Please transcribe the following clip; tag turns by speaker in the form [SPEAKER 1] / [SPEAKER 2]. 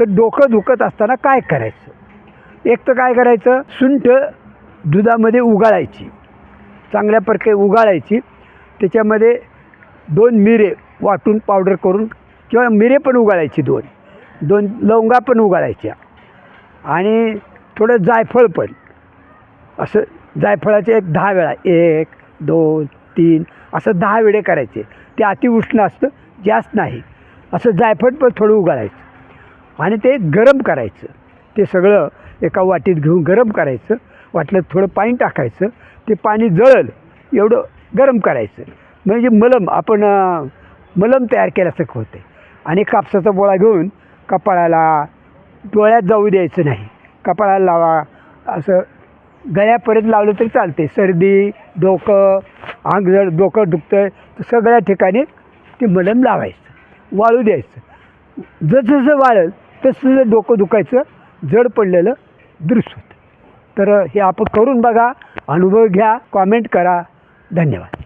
[SPEAKER 1] तर डोकं दुखत असताना काय करायचं? एक तर काय करायचं? सुंठ दुधामध्ये उगाळायची. चांगल्या प्रकारे उगाळायची. त्याच्यामध्ये दोन मिरे वाटून पावडर करून किंवा मिरे पण उगाळायची दोन. दोन लवंगा पण उगाळायच्या. आणि थोडं जायफळ पण. असं जायफळाचे एक दहा वेळा. एक दोन तीन असं दहा वेळे करायचे. ते अतिउष्ण असतं जास्त नाही. असं जायफळ पण थोडं उगाळायचं. आणि ते गरम करायचं. ते सगळं एका वाटीत घेऊन गरम करायचं. वाटलं थोडं पाणी टाकायचं. ते पाणी जळल एवढं गरम करायचं. म्हणजे मलम आपण मलम तयार केल्यासारखं होते. आणि कापसाचा बोळा घेऊन कपाळाला डोळ्यात जाऊ द्यायचं नाही. कपाळाला लावा. असं गळ्यापर्यंत लावलं तरी चालते सर्दी डोकं अंग जर डोकं दुखतं आहे तर सगळ्या ठिकाणी ते मलम लावायचं. वाळू द्यायचं. जसजसं वाळेल तसं डोकं दुखायचं जड पडलेलं दृश्य होतं. तर हे आपण करून बघा अनुभव घ्या कॉमेंट करा. धन्यवाद.